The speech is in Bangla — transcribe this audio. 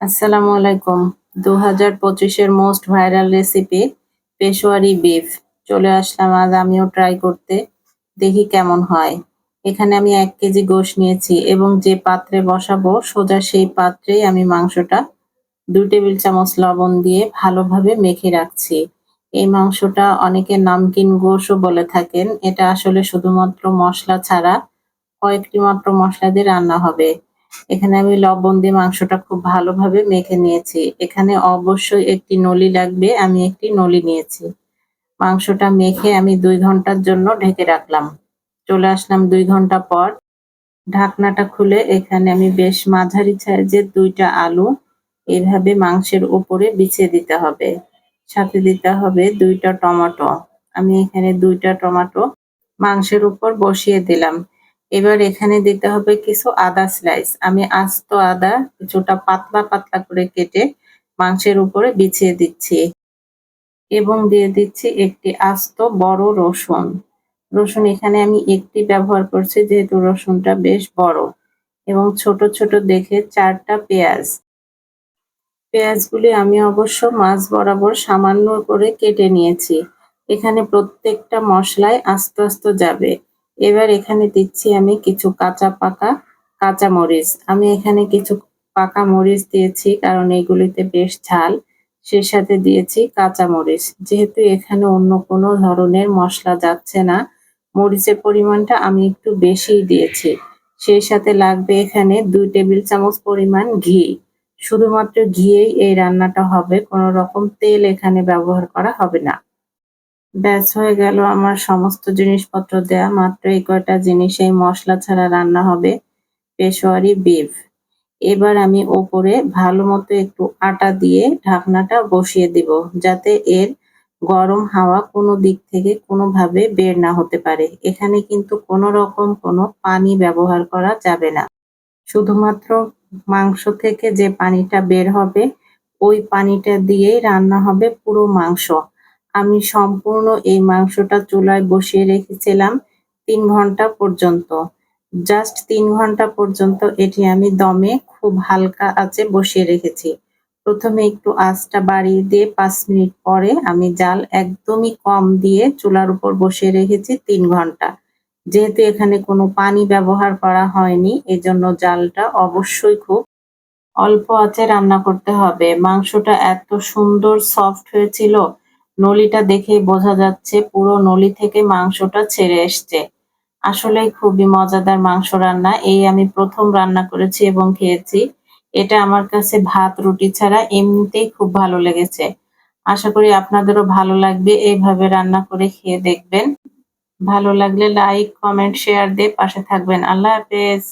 আসসালামু আলাইকুম। দু হাজার পঁচিশের most viral recipe Peshawari beef. চলে আসলাম, আজ আমিও ট্রাই করতে। দেখি কেমন হয়। এখানে আমি এক কেজি গোশ নিয়েছি এবং যে পাত্রে বসাবো সোজা সেই পাত্রেই আমি মাংসটা দুই টেবিল চামচ লবণ দিয়ে ভালোভাবে মেখে রাখছি। এই মাংসটা অনেকে নামকিন গোশও বলে থাকেন। এটা আসলে শুধুমাত্র মশলা ছাড়া কয়েকটি মাত্র মশলা দিয়ে রান্না হবে। এখানে আমি লবণ দিয়ে মাংসটা খুব ভালোভাবে মেখে নিয়েছি। এখানে অবশ্যই একটি নলি লাগবে, আমি একটি নলি নিয়েছি। মাংসটা মেখে আমি দুই ঘণ্টার জন্য ঢেকে রাখলাম। চলে আসলাম দুই ঘণ্টা পর। ঢাকনাটা খুলে এখানে আমি বেশ মাঝারি সাইজের দুইটা আলু এইভাবে মাংসের উপরে বিছিয়ে দিতে হবে। সাথে দিতে হবে দুইটা টমেটো। আমি এখানে দুইটা টমেটো মাংসের উপর বসিয়ে দিলাম। এবার এখানে দিতে হবে কিছু আদা স্লাইস আমি আস্ত আদা কিছুটা পাতলা পাতলা করে কেটে মাংসের উপরে বিছিয়ে দিচ্ছি। এবং দিয়ে দিচ্ছি একটি আস্ত বড় রসুন। রসুন এখানে আমি একটি ব্যবহার করছি, যেহেতু রসুনটা বেশ বড়। এবং ছোট ছোট দেখে চারটা পেঁয়াজ। পেঁয়াজগুলি আমি অবশ্য মাছ বরাবর সামান্য করে কেটে নিয়েছি। এখানে প্রত্যেকটা মশলায় আস্তে আস্তে যাবে। এবার এখানে দিচ্ছি আমি কিছু কাঁচা পাকা কাঁচা মরিচ। আমি এখানে কিছু পাকা মরিচ দিয়েছি, কারণ এগুলিতে বেশ ঝাল। সে সাথে দিয়েছি কাঁচা মরিচ। যেহেতু এখানে অন্য কোনো ধরনের মশলা যাচ্ছে না, মরিচের পরিমাণটা আমি একটু বেশি দিয়েছি। সেই সাথে লাগবে এখানে দুই টেবিল চামচ পরিমাণ ঘি। শুধুমাত্র ঘিয়েই এই রান্নাটা হবে, কোনো রকম তেল এখানে ব্যবহার করা হবে না। ব্যাস, হয়ে গেল আমার সমস্ত জিনিসপত্র দেয়া। মাত্র এই কয়টা জিনিস, এই মশলা ছাড়া রান্না হবে। পেশোয়ারি বিফ। এবার আমি ওপরে ভালো মতো একটু আটা দিয়ে ঢাকনাটা বসিয়ে দিব, যাতে এর গরম হাওয়া কোনো দিক থেকে কোনোভাবে বের না হতে পারে। এখানে কিন্তু কোনো রকম কোনো পানি ব্যবহার করা যাবে না। শুধুমাত্র মাংস থেকে যে পানিটা বের হবে, ওই পানিটা দিয়েই রান্না হবে পুরো মাংস। আমি সম্পূর্ণ এই মাংসটা চুলায় বসিয়ে রেখেছিলাম তিন ঘণ্টা পর্যন্ত। জাস্ট তিন ঘণ্টা পর্যন্ত এটি আমি দমে খুব হালকা আঁচে বসিয়ে রেখেছি। প্রথমে একটু আঁচটা বাড়িয়ে দিয়ে পাঁচ মিনিট পরে আমি জাল একদমই কম দিয়ে চুলার উপর বসিয়ে রেখেছি তিন ঘণ্টা। যেহেতু এখানে কোনো পানি ব্যবহার করা হয়নি, এজন্য জালটা অবশ্যই খুব অল্প আঁচে রান্না করতে হবে। মাংসটা এত সুন্দর সফট হয়েছিল নলিটা দেখেই বোঝা যাচ্ছে পুরো নলি থেকে মাংসটা ছেড়ে এসছে। আসলেই খুবই মজাদার মাংস রান্না। এই আমি প্রথম রান্না করেছি এবং খেয়েছি। এটা আমার কাছে ভাত, রুটি ছাড়া এমনিতেই খুব ভালো লেগেছে। আশা করি আপনাদেরও ভালো লাগবে এইভাবে রান্না করে খেয়ে দেখবেন। ভালো লাগলে লাইক, কমেন্ট, শেয়ার দিয়ে পাশে থাকবেন। আল্লাহ হাফেজ।